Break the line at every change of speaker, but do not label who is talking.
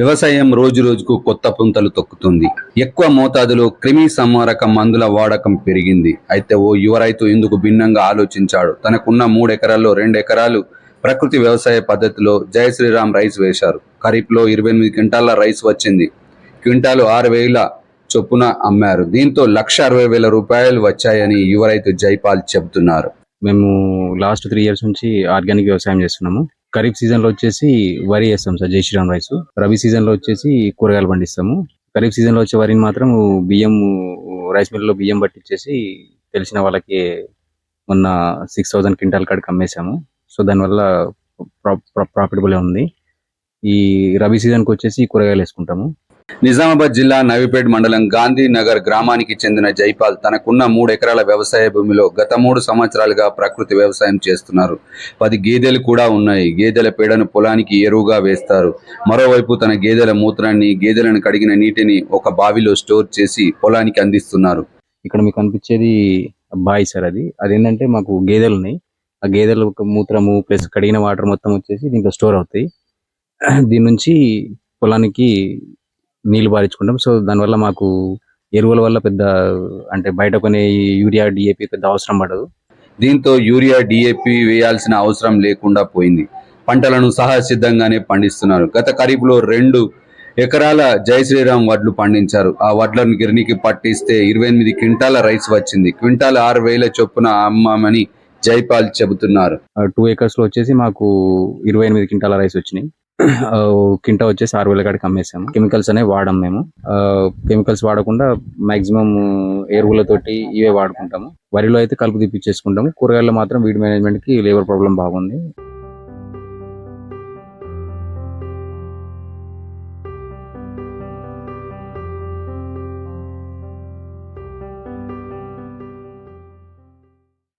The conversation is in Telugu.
వ్యవసాయం రోజు రోజుకు కొత్త పుంతలు తొక్కుతుంది. ఎక్కువ మోతాదులో క్రిమి సంహారక మందుల వాడకం పెరిగింది. అయితే ఓ యువ రైతు ఇందుకు భిన్నంగా ఆలోచించాడు. తనకున్న మూడు ఎకరాల్లో రెండు ఎకరాలు ప్రకృతి వ్యవసాయ పద్ధతిలో జయ శ్రీరామ్ రైస్ వేశారు. ఖరీఫ్లో ఇరవై ఎనిమిది క్వింటాల రైస్ వచ్చింది. క్వింటాలు ఆరు వేల చొప్పున అమ్మారు. దీంతో లక్ష అరవై వేల రూపాయలు వచ్చాయని యువ రైతు జైపాల్ చెబుతున్నారు.
మేము లాస్ట్ త్రీ ఇయర్స్ నుంచి ఆర్గానిక్ వ్యవసాయం చేస్తున్నాము. ఖరీఫ్ సీజన్లో వచ్చేసి వరి వేస్తాం సార్ జై శ్రీరామ్ రైస్. రబీ సీజన్లో వచ్చేసి కూరగాయలు పండిస్తాము. ఖరీఫ్ సీజన్లో వచ్చే వరిని మాత్రం బియ్యం రైస్ మిల్లో బియ్యం పట్టించేసి తెలిసిన వాళ్ళకి మొన్న సిక్స్ థౌసండ్ క్వింటాల్ కాడికి అమ్మేశాము. సో దానివల్ల ప్రాఫిటబుల్ ఉంది. ఈ రబీ సీజన్కి వచ్చేసి కూరగాయలు వేసుకుంటాము.
నిజామాబాద్ జిల్లా నవిపేట్ మండలం గాంధీ నగర్ గ్రామానికి చెందిన జైపాల్ తనకున్న మూడు ఎకరాల వ్యవసాయ భూమిలో గత మూడు సంవత్సరాలుగా ప్రకృతి వ్యవసాయం చేస్తున్నారు. పది గేదెలు కూడా ఉన్నాయి. గేదెల పేడను పొలానికి ఎరువుగా వేస్తారు. మరోవైపు తన గేదెల మూత్రాన్ని గేదెలను కడిగిన నీటిని ఒక బావిలో స్టోర్ చేసి పొలానికి అందిస్తున్నారు.
ఇక్కడ మీకు కనిపించేది బాయ్ సార్ అది. అదేంటంటే మాకు గేదెలు ఉన్నాయి. ఆ గేదెల మూత్రము ప్లస్ కడిగిన వాటర్ మొత్తం వచ్చేసి దీంట్లో స్టోర్ అవుతాయి. దీని నుంచి పొలానికి నీళ్ళు పారించుకుంటాం. సో దానివల్ల మాకు ఎరువుల వల్ల పెద్ద అంటే బయట కొనే యూరియా డిఏపి పెద్ద అవసరం పడదు.
దీంతో యూరియా డిఏపి వేయాల్సిన అవసరం లేకుండా పోయింది. పంటలను సహజసిద్ధంగానే పండిస్తున్నారు. గత ఖరీఫ్లో రెండు ఎకరాల జై శ్రీరామ్ వడ్లు పండించారు. ఆ వడ్లను గిరణికి పట్టిస్తే ఇరవై ఎనిమిది క్వింటాల రైస్ వచ్చింది. క్వింటాల్ ఆరు వేల చొప్పున అమ్మామని జైపాల్ చెబుతున్నారు.
టూ ఏకర్స్లో వచ్చేసి మాకు ఇరవై ఎనిమిది క్వింటాల రైస్ వచ్చినాయి. కింట వచ్చేసి ఆరు వేల కాడికి అమ్మేసాము. కెమికల్స్ అనేవి వాడం మేము. కెమికల్స్ వాడకుండా మాక్సిమం ఎరువులతోటి ఇవే వాడుకుంటాము. వరిలో అయితే కలుపు తీపిచ్చేసుకుంటాము. కూరగాయల్లో మాత్రం వీడి మేనేజ్మెంట్కి లేబర్ ప్రాబ్లం బాగుంది.